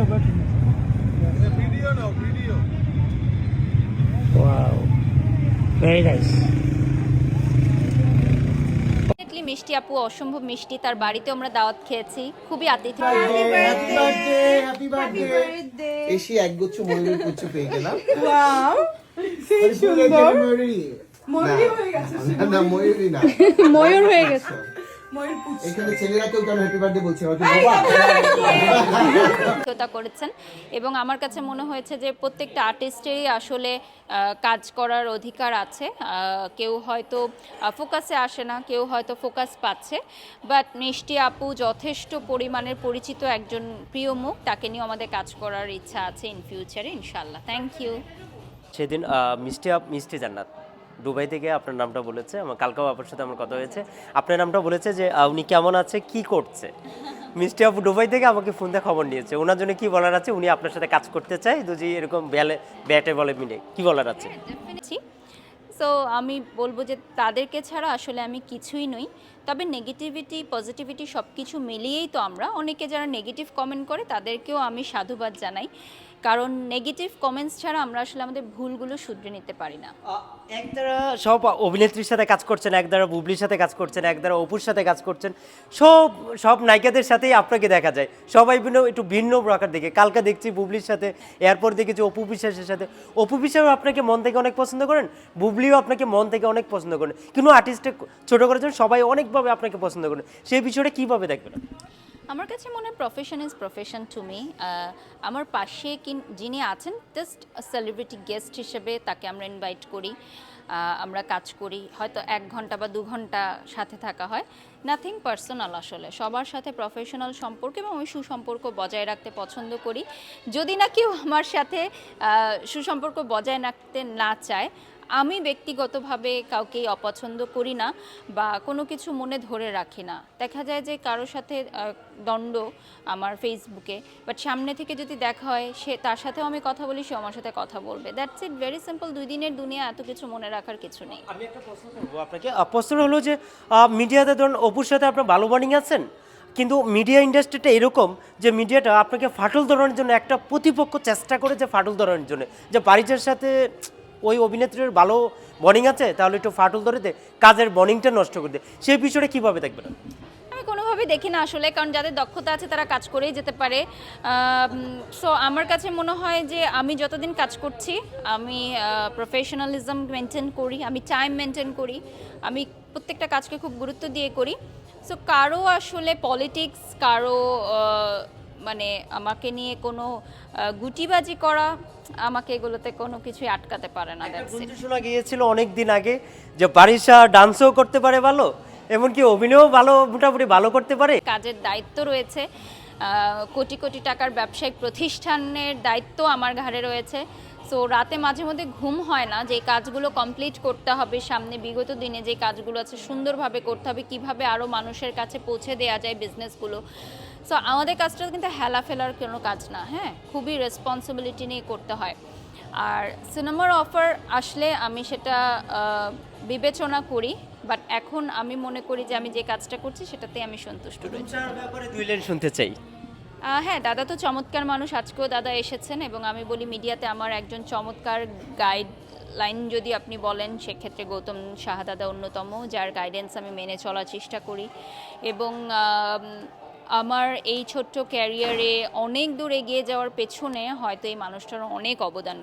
chocolate. Video নাও video Wow. Very nice. মিষ্টি আপু অসম্ভব মিষ্টি তার বাড়িতে আমরা দাওয়াত খেয়েছি। খুবই আতিথ্য। এসে একগুচ্ছ ময়ূরের কুচ্ছ পেয়ে গেলাম। ওয়াও সেই সুন্দর। ময়ূরী। ময়ূরী হয়ে গেছে। না, না ময়ূরী না। ময়ূর হয়ে গেছে। ময়ূর পুচ্ছ এখানে ছেলেরা কেউ কেন হ্যাপি বার্থডে বলছে? বাবা। করেছেন। এবং আমার কাছে মনে হয়েছে যে প্রত্যেকটা আর্টিস্টেরই আসলে কাজ করার অধিকার আছে। কেউ হয়তো ফোকাসে আসে না কেউ হয়তো ফোকাস পাচ্ছে। বাট মিষ্টি আপু যথেষ্ট পরিমাণের পরিচিত একজন প্রিয় মুখ তাকে নিয়ে আমাদের কাজ করার ইচ্ছা আছে ইন ফিউচারে ইনশাল্লাহ থ্যাংক ইউ সেদিন মিষ্টি আপ মিষ্টি জান্নাত। দুবাই থেকে আপনার নামটা বলেছে, আমার কালকেও আপনার সাথে আমার কথা হয়েছে। আপনার নামটা বলেছে যে উনি কেমন আছে, কি করছে? মিষ্টি আপু দুবাই থেকে আমাকে ফোন দিয়ে খবর নিয়েছে। ওনার জন্য কি বলার আছে, উনি আপনার সাথে কাজ করতে চায় দুজি এরকম ব্যালে ব্যাটে বলে মিলে কি বলার আছে? সো আমি বলব যে, তাদেরকে ছাড়া আসলে আমি কিছুই নই। তবে নেগেটিভিটি পজিটিভিটি সব কিছু মিলিয়েই তো আমরা, অনেকে যারা নেগেটিভ কমেন্ট করে, তাদেরকেও আমি সাধুবাদ জানাই। কারণ নেগেটিভ কমেন্টস ছাড়া আমরা আসলে আমাদের ভুলগুলো শুধরে নিতে পারি না। এক দ্বারা সব অভিনেত্রীর সাথে কাজ করছেন এক দ্বারা বুবলির সাথে কাজ করছেন এক দ্বারা অপুর সাথে কাজ করছেন। সব সব নায়িকাদের সাথেই আপনাকে দেখা যায়। সবাই ভিন্ন, একটু ভিন্ন প্রকার দেখে। কালকে দেখছি বুবলির সাথে, এরপর দেখেছি অপু বিশ্বাসের সাথে। অপু বিশ্বাস আপনাকে মন থেকে অনেক পছন্দ করেন, বুবলিও আপনাকে মন থেকে অনেক পছন্দ করেন। কিন্তু আর্টিস্টে ছোটো করেছেন সবাই অনেকভাবে আপনাকে পছন্দ করেন। সেই বিষয়টা কীভাবে দেখবেন? আমার কাছে মনে হয় profession is profession to me আমার পাশে যিনি আছেন জাস্ট সেলিব্রিটি গেস্ট হিসেবে তাকে আমরা ইনভাইট করি আমরা কাজ করি। হয়তো এক ঘণ্টা বা দু ঘণ্টা সাথে থাকা হয়। নাথিং পার্সোনাল আসলে। সবার সাথে প্রফেশনাল সম্পর্ক এবং আমি সুসম্পর্ক বজায় রাখতে পছন্দ করি। যদি না কেউ আমার সাথে সুসম্পর্ক বজায় রাখতে না চায় আমি ব্যক্তিগতভাবে কাউকেই অপছন্দ করি না বা কোনো কিছু মনে ধরে রাখি না। দেখা যায় যে কারোর সাথে দণ্ড আমার ফেসবুকে বাট সামনে থেকে যদি দেখা হয়, সে, তার সাথেও আমি কথা বলি সে আমার সাথে কথা বলবে। দ্যাটস ইট ভেরি সিম্পল দুই দিনের দুনিয়া, এত কিছু মনে রাখার কিছু নেই। আমি একটা প্রশ্ন করব আপনাকে। প্রশ্ন হলো যে মিডিয়াতে ধরুন, অপুর সাথে আপনার ভালো বর্নিং আছেন? কিন্তু মিডিয়া ইন্ডাস্ট্রিটা এরকম যে মিডিয়াটা আপনাকে ফাটল ধরানোর জন্য একটা প্রতিপক্ষ চেষ্টা করে যে, ফাটল ধরানোর জন্য। যে বাড়িটার সাথে ওই অভিনেত্রীর ভালো বর্নিং আছে, তাহলে একটু ফাটল ধরে দে, কাজের বর্নিংটা নষ্ট করে দে। সেই বিষয়টা কীভাবে দেখবেন আমি কোনোভাবেই দেখি না আসলে, কারণ যাদের দক্ষতা আছে তারা কাজ করেই যেতে পারে। সো আমার কাছে মনে হয় যে আমি যতদিন কাজ করছি, আমি প্রফেশনালিজম মেনটেন করি, আমি টাইম মেনটেন করি, আমি প্রত্যেকটা কাজকে খুব গুরুত্ব দিয়ে করি। সো কারও আসলে পলিটিক্স কারও মানে আমাকে নিয়ে কোনো গুটিবাজি করা আমাকে এগুলোতে কোনো কিছুই আটকাতে পারে না শোনা গিয়েছিল অনেক দিন আগে যে বারিশা ডান্সও করতে পারে ভালো এমনকি অভিনয়ও ভালো মোটামুটি ভালো করতে পারে। কাজের দায়িত্ব রয়েছে কোটি কোটি টাকার ব্যবসায়িক প্রতিষ্ঠানের দায়িত্ব আমার ঘাড়ে রয়েছে। সো রাতে মাঝে মধ্যে ঘুম হয় না যে কাজগুলো কমপ্লিট করতে হবে সামনে বিগত দিনে যে কাজগুলো আছে সুন্দরভাবে করতে হবে কীভাবে আরও মানুষের কাছে পৌঁছে দেওয়া যায় বিজনেসগুলো সো আমাদের কাজটা কিন্তু হেলা ফেলার কোনো কাজ না হ্যাঁ? খুবই রেসপন্সিবিলিটি নিয়ে করতে হয়। আর সিনেমার অফার আসলে আমি সেটা বিবেচনা করি বাট এখন আমি মনে করি যে আমি যে কাজটা করছি সেটাতে আমি সন্তুষ্ট রয়েছি। ব্যাপারে দুই লাইন শুনতে চাই। হ্যাঁ দাদা তো চমৎকার মানুষ। আজকেও দাদা এসেছেন এবং আমি বলি মিডিয়াতে আমার একজন চমৎকার গাইড লাইন যদি আপনি বলেন, সেক্ষেত্রে গৌতম সাহা দাদা অন্যতম, যার গাইডেন্স আমি মেনে চলার চেষ্টা করি। এবং আমার এই ছোট্ট ক্যারিয়ারে অনেক দূর এগিয়ে যাওয়ার পেছনে হয়তো এই মানুষটার অনেক অবদান